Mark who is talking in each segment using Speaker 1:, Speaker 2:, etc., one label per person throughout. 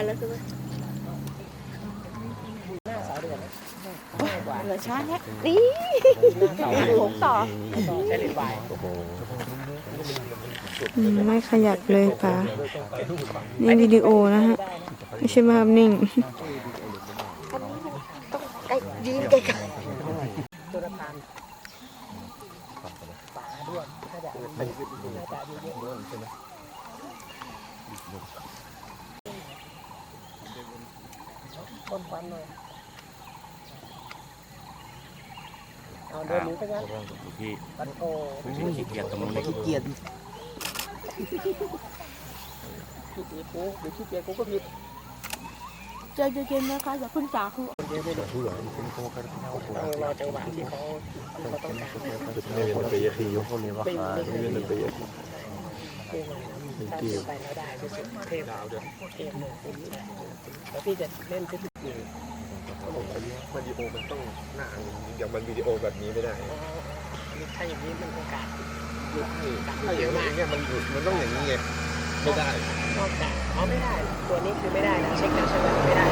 Speaker 1: วันแล้วใช่ไหม
Speaker 2: หน้าสาวเดือนนะง่ายกว่า
Speaker 1: เหลือช้าแล้วนี่
Speaker 2: หน้าสาว
Speaker 1: หลวงต่อ
Speaker 2: ต่อใช้เลนส์วาย
Speaker 3: อืมไม่ขยับเลยป๋านี่วิดีโอนะฮะ ไม่ใช่ภาพนิ่ง
Speaker 1: ไอ้ยืนไกล
Speaker 2: จุลพันธ์ป่าด้วนน่าจะน่าจะอายุเยอะ ต้นควันหน่อยเอาเดินหนีไปงั้น
Speaker 4: พี่
Speaker 2: ปันโอ
Speaker 4: ขี้เกียจตรงนู้น
Speaker 2: ขี้เกียจขี้เกียจกูหรือขี้เกียจกูก็ผิด
Speaker 1: ๆใจเย็นๆนะคะอย่าเพิ่งจ่าคือ
Speaker 2: คนเดียวไม่ได้ต้องรอจังหวะที่เขาที่เขาต้องการ
Speaker 4: ไม่เป็นไปยักษ์ยกคนนี้ว่า
Speaker 2: เป็นไม่
Speaker 4: ไม่
Speaker 2: ใช่
Speaker 4: เป็นไปยักษ์
Speaker 2: เก่งเลยนะ ถ้าเทไปแล้วได้รู้สึกเทพเทพเลยแล้วพี่จะเล่นที่สุดอยู่
Speaker 4: วิดีโอมันต้องหน้าอย่างมันวิดีโอแบบนี้ไม่ได้
Speaker 2: ถ้าอย่างนี้มันโอกาส
Speaker 4: ถ้าอย่างนี้เนี่ยมันมันต้องอย่างนี้ไงไม่ได้
Speaker 2: นอกจากเอไม่ได้ ตัวนี้คือไม่ได้นะเช็คแล้วใช่ไหมไม่ได้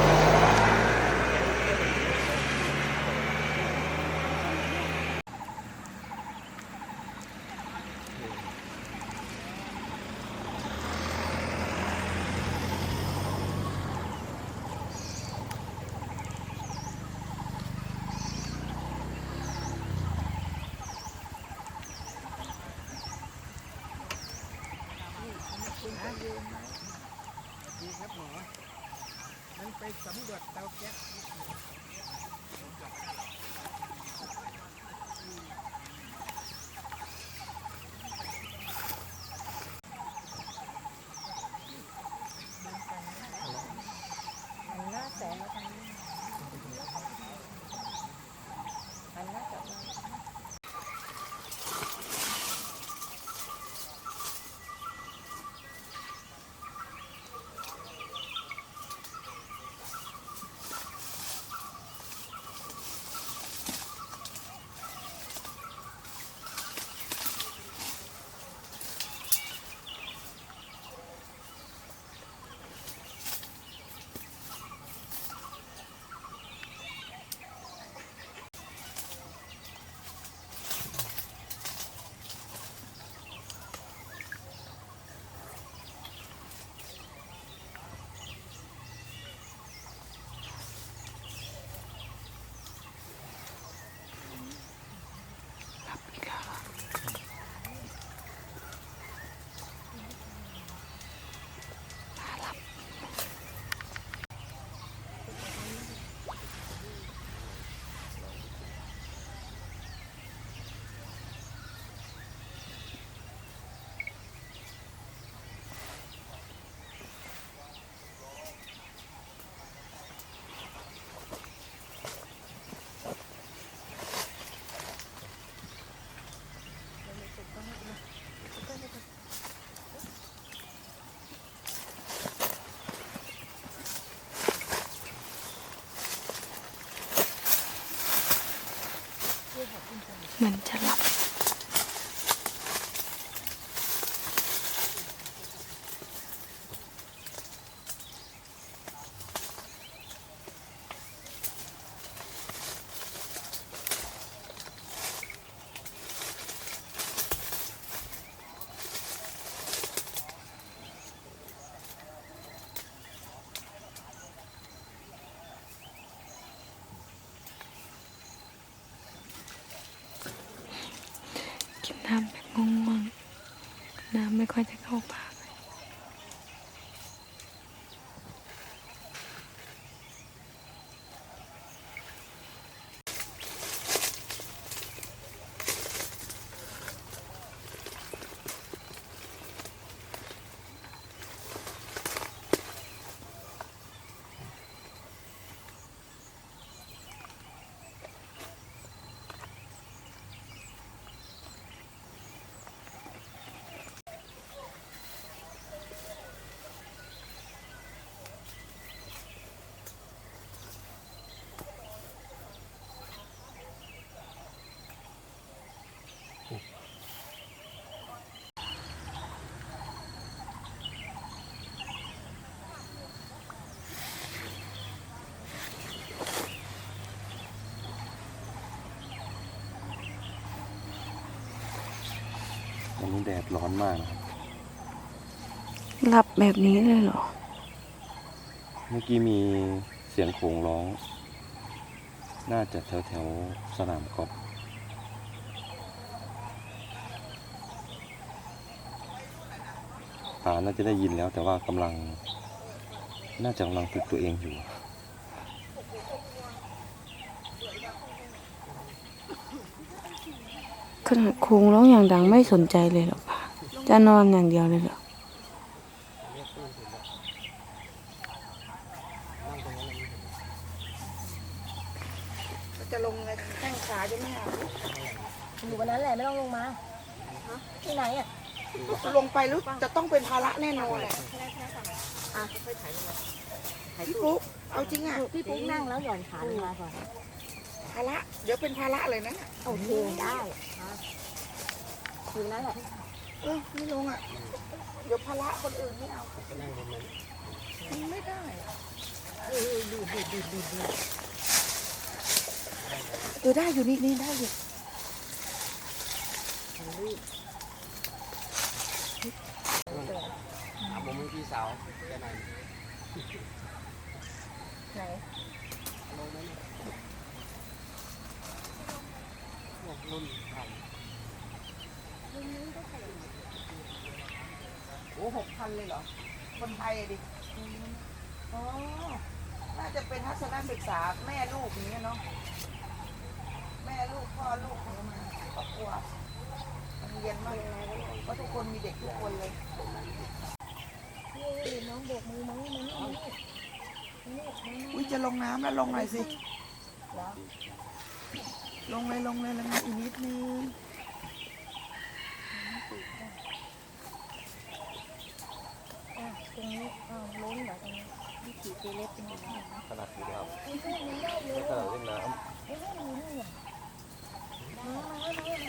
Speaker 3: เหมือนจะหลับ กินน้ำแบบง่วงๆน้ำ ไม่ค่อยจะเข้าปา
Speaker 5: ร้อนมากนะครับ
Speaker 3: หลับแบบนี้เลยเหรอ
Speaker 5: เมื่อกี้มีเสียงโขงร้อง น่าจะแถวแถวๆสนามกอล์ฟป่าน่าจะได้ยินแล้วแต่ว่ากำลัง น่าจะกำลังปลุกตัวเองอยู่
Speaker 3: ขนาดโคงร้องอย่างดังไม่สนใจเลยเหรอปะ จะนอนอย่างเดียวเลยเหรอ
Speaker 6: จะลงไงแข้งขาจะไม่เอา
Speaker 1: อยู่วันนั้นแหละไม่ต้องลงมาที่ไหนอะ
Speaker 6: ลงไปแล้วจะต้องเป็นภาระแน่นอนแหละอะพี่ปุ๊กเอาจริงอะ
Speaker 1: พี่ปุ๊กนั่งแล้วหย่อนขาลงมาก่อน
Speaker 6: ภาระ เดี๋ยวเป็นภาระเลยนะ
Speaker 1: โอเคได้มาอยู่นั่นแหละ
Speaker 6: เออไม่ลงอะ เดี๋ยวภาระคนอื่นไม่เอามันไม่ได้อะเออดูดูดูดูดูเออได้อยู่นี่นี่ได้อยู่
Speaker 2: ผมมีพี่สาวแค่นั้น
Speaker 1: ไหน
Speaker 2: รุ่นเก่า
Speaker 6: โอ้หกพันเลยเหรอ คนไทยอะดิอ๋อน่าจะเป็นทัศนศึกษาแม่ลูกอย่างเงี้ยเนาะ แม่ลูกพ่อลูกเนี่ยมาครอบครัวมันเรียนมากเพราะทุกคนมีเด็กทุกคนเลย
Speaker 1: นี่น้องโบกมือมั้งมั้งนี่
Speaker 6: อุ้ยจะลงน้ำแล้วลงหน่อยสิ ลงเลยลงเลยลงมาอีกนิดนึง
Speaker 1: อะต รงนี้อ้าวล้นเหรอตรงนี้นี่ขี่เจเล็บเป็นยังไง
Speaker 5: ขนาดนี้ครับ
Speaker 1: ไม่ใช่มันได้เลย
Speaker 5: ขนาดเล่นน้
Speaker 1: ไม่ใช่มันนั่นเหรอมามามา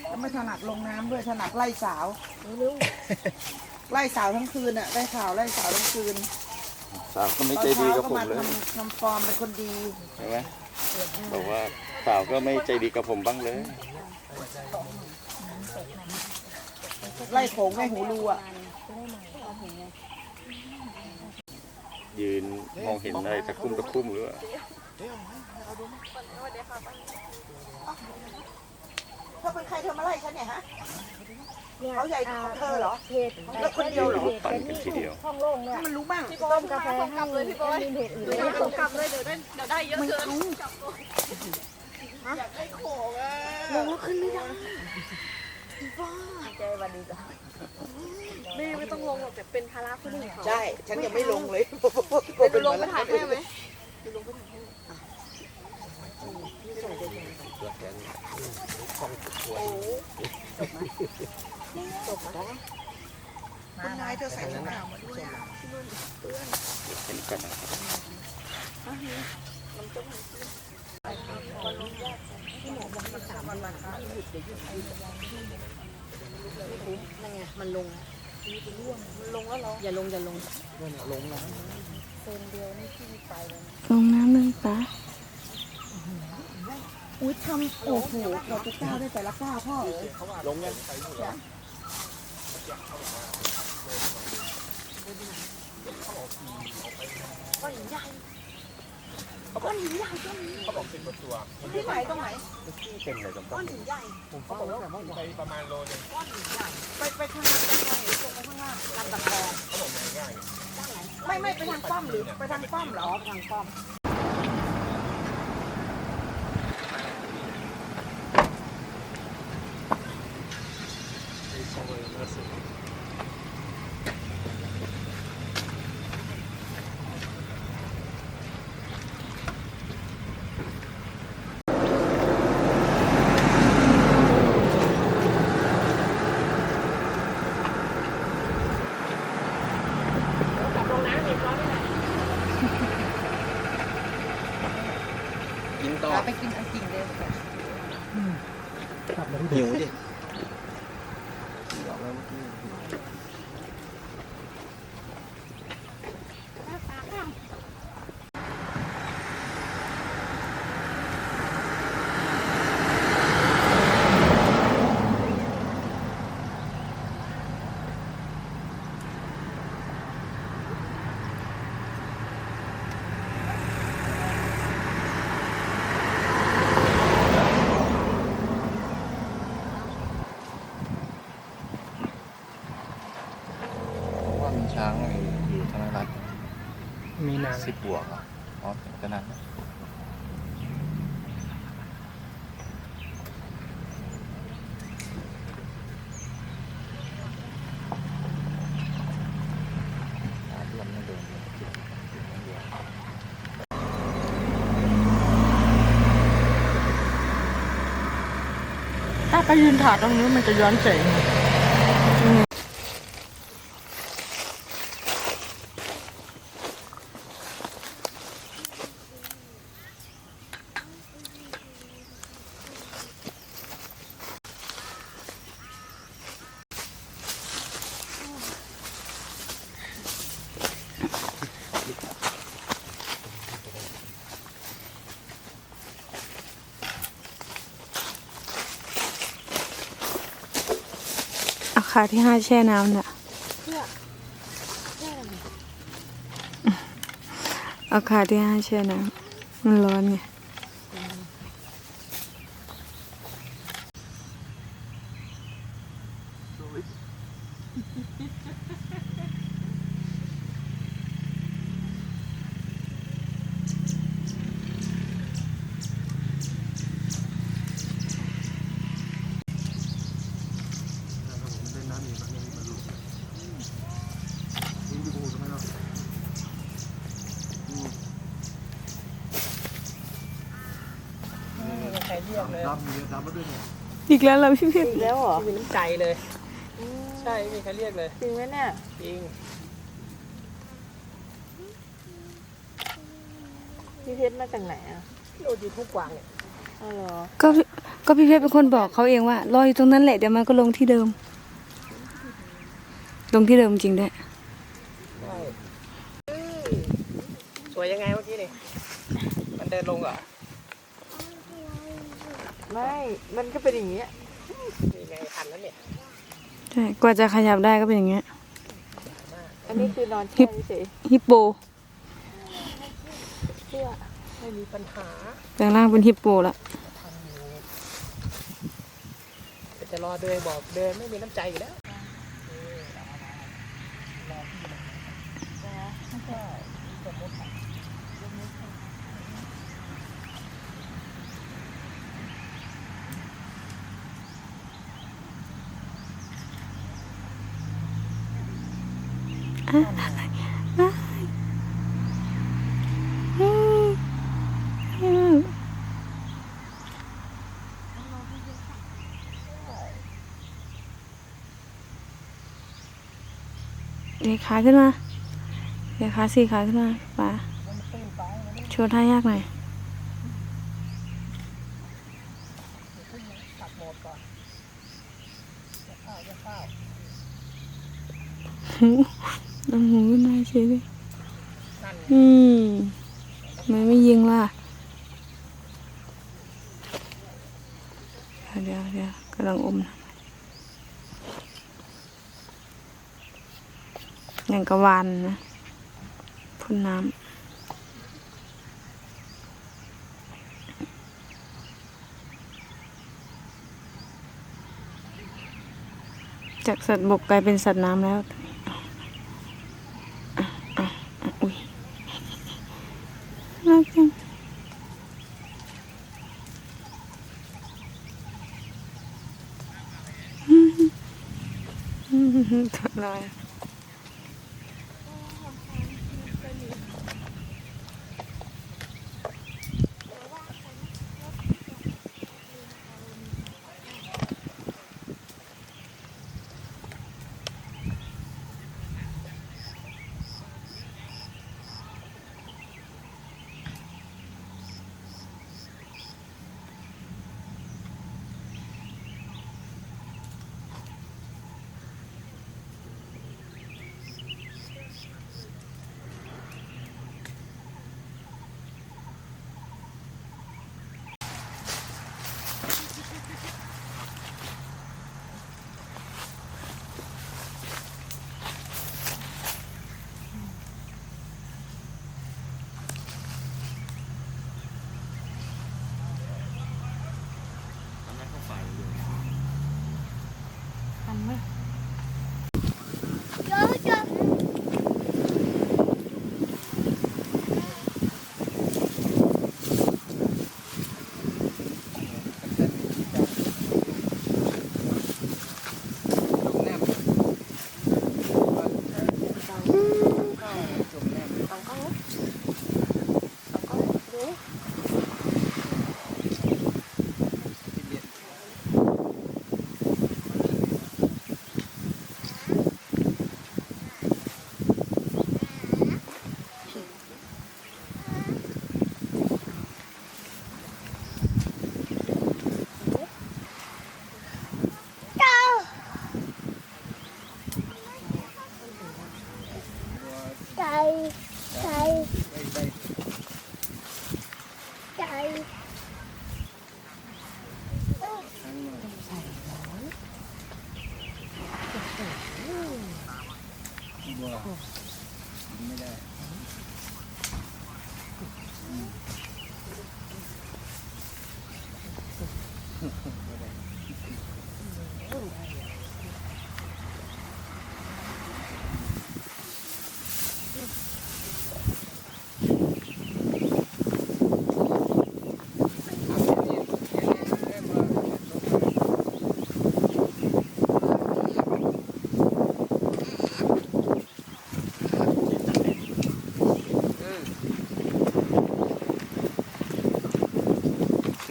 Speaker 6: แล้วไม่ถนัดลงน้ำด้วยถนัดไล่สาว
Speaker 1: มาเร็ว
Speaker 6: ไล่สาวทั้งคืนอะได้ข่าวไล่สาวทั้งคืนำ
Speaker 5: สาวก็ไม่
Speaker 6: ตอน
Speaker 5: ใจดี
Speaker 6: เช้า
Speaker 5: กับ
Speaker 6: ก็
Speaker 5: ผม
Speaker 6: มา
Speaker 5: เลย
Speaker 6: ทำทำฟอร์มเป็นคนดี
Speaker 5: ใช่ไหมบอกว่าสาวก็ไม่ใจดีกับผมบ้างเลย
Speaker 6: ไล่โขงไล่หูรูอะ
Speaker 1: จะได้ใหม่ตอนเห็นไง
Speaker 5: ยืนมองเห็นอะไรตะคุ่มตะคุ่มหรือว่า
Speaker 6: เธอเป็นใครเธอมาไล่ฉันเนี่ยฮะ
Speaker 1: เขา
Speaker 6: ใหญ่กว่าเธอเหรอ
Speaker 1: เพจ
Speaker 6: แล้วคนเดียวเหรอ
Speaker 5: ปั่นกันทีเดียว
Speaker 1: ห้องโล่งเนี่ย
Speaker 6: มันรู้บ้าง
Speaker 1: ต้มกาแฟให้แอดมินเพจอื่นเลย
Speaker 6: กลับเลยเดี๋ยวได้เดี๋ยวได้เยอะเกินรู้
Speaker 1: ลงแล้วขึ้นไม่ได้ ใจวันดีจ้ะ
Speaker 7: ไม่ไม่ต้องลงหรอกแต่เป็นภาระคนอื่นเขา
Speaker 6: ใช่ ฉันยังไม่ลงเลย
Speaker 7: ไปลงไปถ่ายให้ไหม
Speaker 6: คุณนายเธอใส่ถุงเท้ามาด้วยอะ
Speaker 5: เห็นกันนะครับ
Speaker 1: นั่นไงมันลงมันลงแล้วเหรออย่าลงอย่าลง
Speaker 2: ลงแล้ว
Speaker 1: เซนเดียวนี่ที่ไปเลย
Speaker 3: ลงน้ำเลยปะ
Speaker 6: อุ้ยทำโอ้โหเราจะก้าวได้แต่ละก้าวพ่อ
Speaker 4: ลงยังก็ใหญ่
Speaker 6: เอ๋ย
Speaker 2: ลงยัง
Speaker 6: ที่ไหนตรงไหน
Speaker 5: เป็นอะไรกันบ้าง
Speaker 2: ผมเขาบอกว่าไปประมาณโลนึง
Speaker 6: ไปไปทางไหนไปทางไหนตรงไปข้างล่างลำตะคอง
Speaker 2: เขาบอกง่าย
Speaker 6: ไม่ไม่ไปทางป้อมหรือไปทางป้อมเหรอ
Speaker 1: ทางป้อม
Speaker 2: นาน
Speaker 8: สิบบวกเหรออ๋อก็นั้นนะหาเพื่อนไม่เดินเลยคิดคิดไม่เดียว
Speaker 7: ถ้าไปยืนถ่ายตรงนี้มันจะย้อนแสง
Speaker 3: เอาขาที่ห้าแช่น้ำน่ะเอาขาที่ห้าแช่น้ำมันร้อนไง
Speaker 2: ใครเรียกเลย
Speaker 3: อี กแล้วเหราพี่เพชร
Speaker 7: อีกแล้วเหรอ
Speaker 2: ไม่มีน้ำใจเลย ใช่ไม่มีใครเรียกเลย
Speaker 7: จริงไหมเนี่ย
Speaker 2: จริง
Speaker 7: พี่เพชรมาจากไหนอะ
Speaker 2: โดนยูทูบวางเนี่ย
Speaker 7: อ๋อเหรอ
Speaker 3: ก็พี่ก็พี่เพชรเป็นคนบอกเขาเองว่า รออยู่ตรงนั้นแหละเดี๋ยวมันก็ลงที่เดิม ลงที่เดิมจริงด้วย
Speaker 2: ใช่สวยยังไงเมื่อกี้นี่มันเดินลงเหรอ
Speaker 7: ไม่ มันก็เป็นอย่างนี้
Speaker 2: นี่ไงทันแล้วเนี่ย
Speaker 3: ใช่กว่าจะขยับได้ก็เป็นอย่างเงี้ย
Speaker 7: อันนี้คือนอนแช่เฉย
Speaker 3: ฮิปโป
Speaker 7: เชื่อ
Speaker 2: ไม่มีปัญหา
Speaker 3: แปลงร่างเป็นฮิปโปละ
Speaker 2: แต่จะรอเดินบอกเดินไม่มีน้ำใจอยู่แล้ว
Speaker 3: เดี๋ยวขาขึ้นมา เดี๋ยวขาสี่ขาขึ้นมาป่าโชว์ท่ายากหน่อยหู น้ำหูขึ้นมาเฉยเลยอืมทำไมันไม่ยิงล่ะ เดี๋ยวเดี๋ยวกำลังอมนะอย่างกระวานนะพ่นน้ำจากสัตว์บกกลายเป็นสัตว์น้ำแล้วอะอะอะอุ้ยน่ารักจัง ท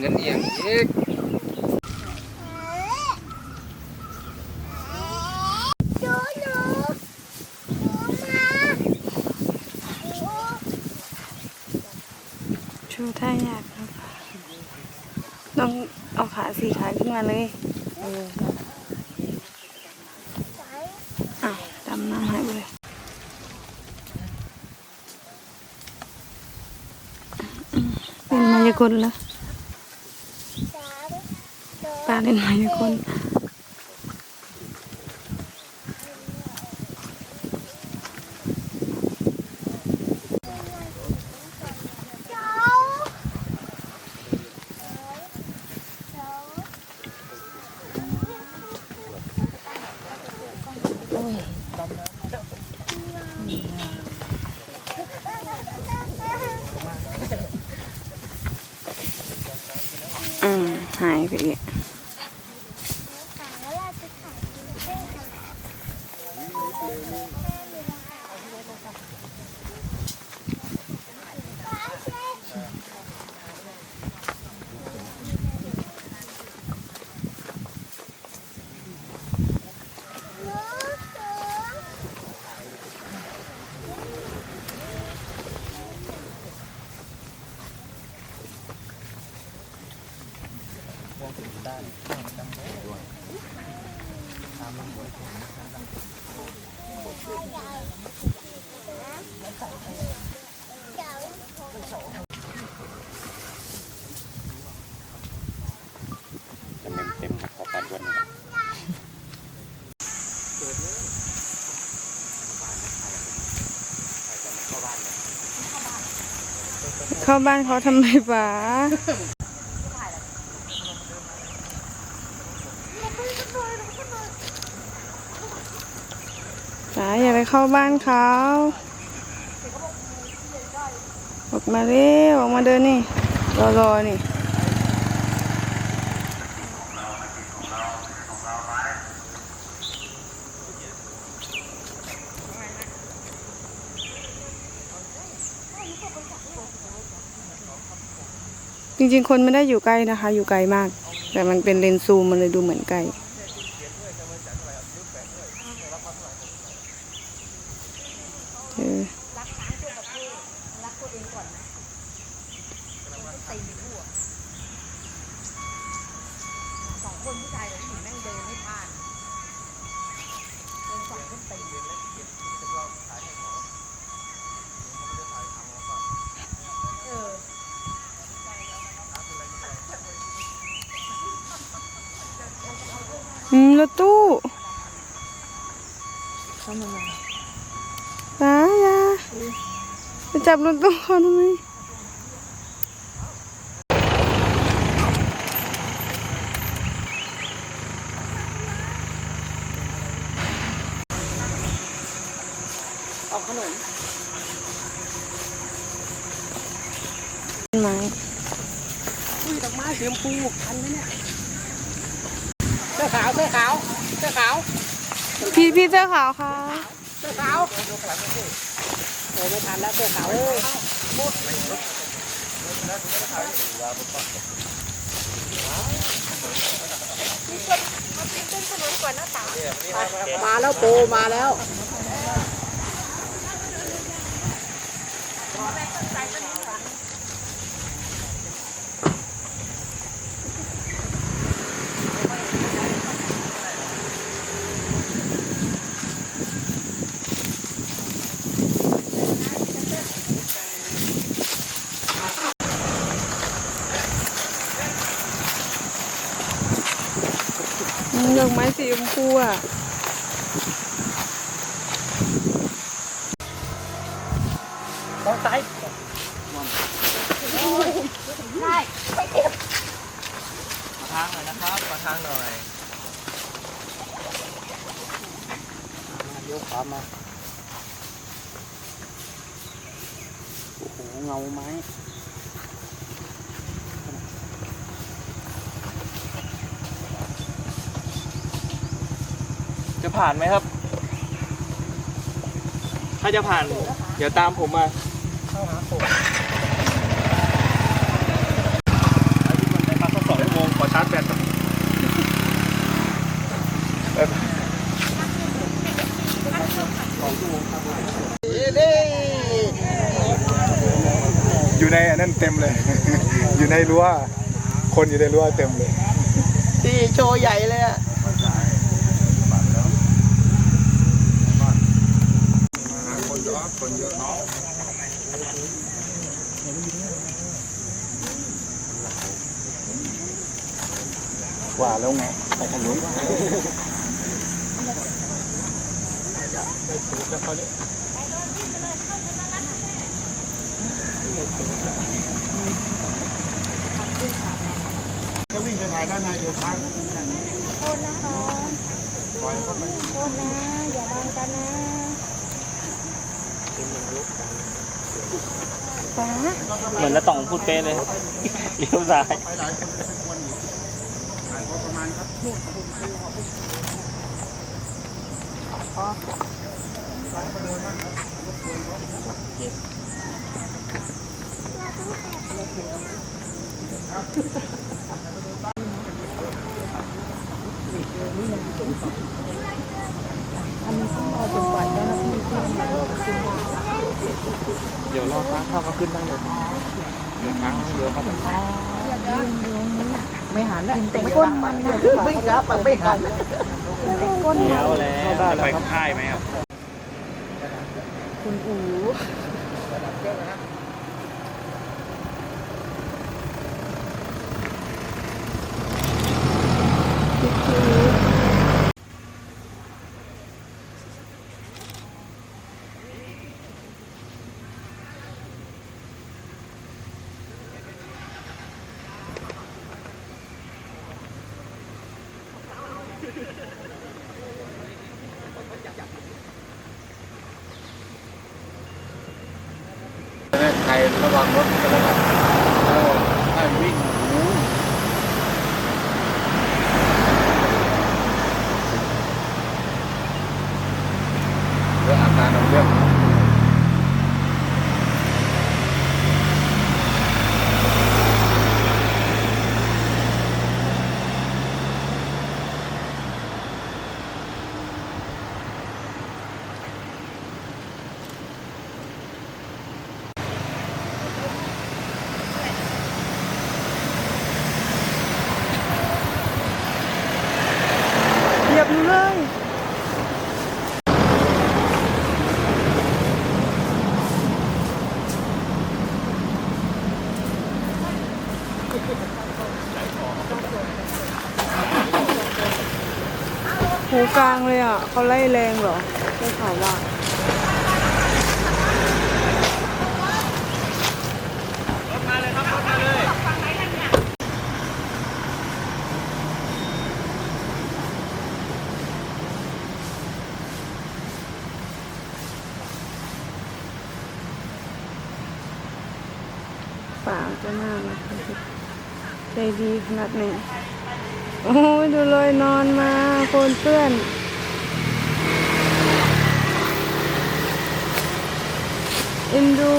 Speaker 3: ำไรอะ
Speaker 9: เงินเอียงอีก
Speaker 3: ชูท่ายากครับต้องเอาขาสี่ขาขึ้นมาเลยอ้าวดำน้ำหายไปเลยเป็นมายากลแล้วป ลาเล่นมายากลอืมหายไปอีกจะเต็มเต็มขอปัดด้วยนะครับ เข้าบ้านเขาทำไมป๋าป๋าอย่าไปเข้าบ้านเขาออกมาเร็วออกมาเดินนี่รอรอนี่ ริง ๆ คนไม่ได้อยู่ใกล้นะคะ อยู่ไกลมาก แต่มันเป็นเลนส์ซูมมันเลยดูเหมือนไกลเออ
Speaker 1: รักช้างทั่วประเทศรักตัวเองก่อนนะตีทั่วสองคนผู้ชายกับผู้หญิงแม่งเดินไม่ผ่านเดินสองคนตีเออ
Speaker 3: อืม รถตู้ป๋าอย่าไปจับรถตู้เขาทำไม
Speaker 2: เอาขนม
Speaker 3: ต้นไม้
Speaker 2: อุ้ยดอกไม้สีชมพูทันไหมเนี่ยเสื้ อขาว เสื้อขาว เสื้อขาว
Speaker 3: พี่พี่เสื้อขาวค่ะ
Speaker 2: เสื้อขาว โอ้ไม่ทันแล้วเสื้อขาวเอ้ยมาแล้วโปมาแล้ว
Speaker 3: อืมดอกไม้สีช มพูอะ
Speaker 2: มองซ้า
Speaker 9: ทางหน่อยนะครับ มาทางหน่อย
Speaker 2: เลี้ยวขวามา โอ้โห เงาไม้ะ
Speaker 9: ผ่านไหมครับ ถ้าจะผ่าน เดี๋ยวตามผมมา
Speaker 2: สองชั่วโมงขอชาร์จแบต
Speaker 10: อยู่ในนั่นเต็มเลย อยู่ในรั้ว คนอยู่ในรั้วเต็มเลย
Speaker 6: ที่โชว์ใหญ่เลยอะ
Speaker 10: ว่าแล้วไงไปทางนู้น
Speaker 9: เหมือนละต่องพูดเป๊ะเลยเลี้ยวซ้าย เดี๋ยวรอฟ้าเข้าก็ขึ้นได้เลยเดี๋ยวค้างเดี๋ยวเขาจะ
Speaker 1: ไม่หันแล้วเต็ม
Speaker 6: ก้นมันไม่กลับไม่หัน
Speaker 9: เลี้ยวแล้วจะไปค่ายไหมครับ
Speaker 3: คุณอู
Speaker 10: ใครระวังรถกันแล้วกันเออให้วิ่งหูเรื่องอาการเอาเรื่อง
Speaker 3: เหยียบหนูเลย หู กลางเลยอะเขาไล่แรงเหรอได้ข่าวว่าป่าจะน่ารักใจดีขนาดไหน โอ้ยดูเลยนอนมาโคนเปื้อน เอ็นดู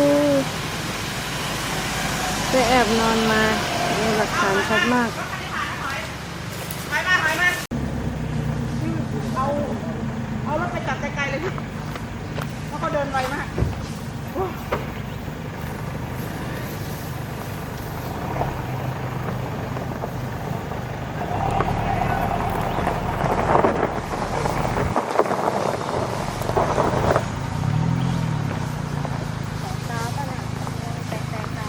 Speaker 3: ไปแอบนอนมามีหลักฐานชัดมาก
Speaker 6: เอา เอารถไปจับไกลๆเลยพี่เพราะเขาเดินไวมาก
Speaker 7: ตาป่ะน่ะแตกแตกตา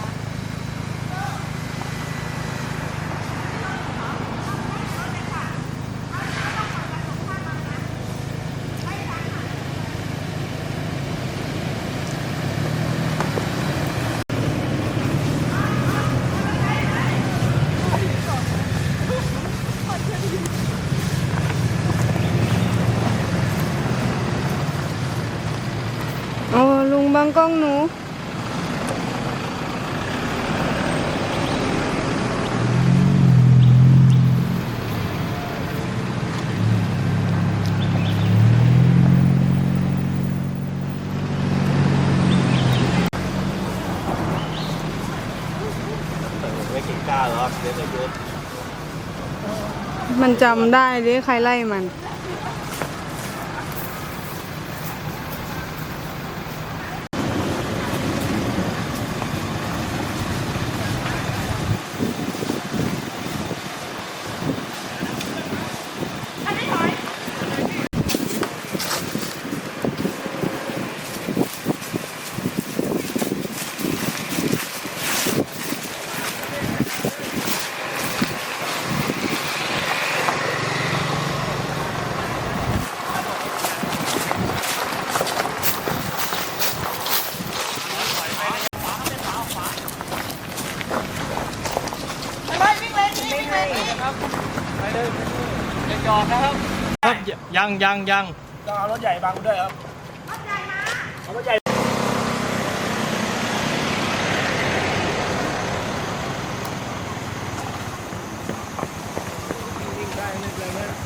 Speaker 3: โอ้ลุงบัง กล้องหนู
Speaker 9: ไม่กินกล้าหรอกเดี๋ยวจะโยน
Speaker 3: มันจำได้หรือใครไล่มัน
Speaker 9: เครับไปเลยอย่าจอดนะครับครับ ยังยังยัง
Speaker 2: ต้องเอารถใหญ่บังด้วยครับ
Speaker 1: รถใหญ่มา
Speaker 2: เอารถใหญ่วิ่งได้ไม่เป็นไรนะ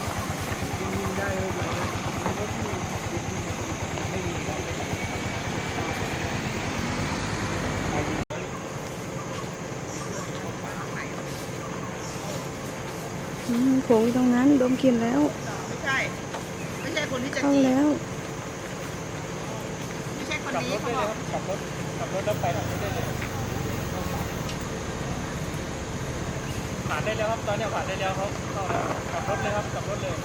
Speaker 2: วิ่งได้ไม่เป็นไรนะรถที่ไม่มีครับ
Speaker 3: อืมโขงอยู่ตรงนั้นดมกลินแล้ว
Speaker 6: ไม่ใช่ ไม่ใช่คนที่จะ
Speaker 3: เข้าแล้ว
Speaker 6: ไม่ใช่คนนี้เขาบอก
Speaker 2: ครับรถกลับรถแล้วไปทางนี้ได้เลยผ่านได้แล้วครับตอนนี้ผ่านได้แล้วครับเข้าแล้วกลับรถเลยครับกลับรถเลย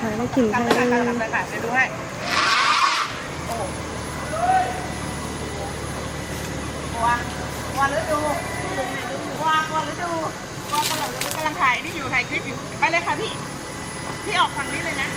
Speaker 3: ถ่ายแล้กิน
Speaker 6: กลับไป
Speaker 3: เอ่
Speaker 6: ค่ะกลับ
Speaker 3: ย
Speaker 6: ไปค่ะไปดูให้โอ้กลัวกลัวหรือดูกลัวกลัวหรือดูกลัวกำลังกำลังถ่ายนี่อยู่ถ่ายคลิปอยู่ไปเลยค่ะพี่พี่ออกฝั่งนี้เลยนะ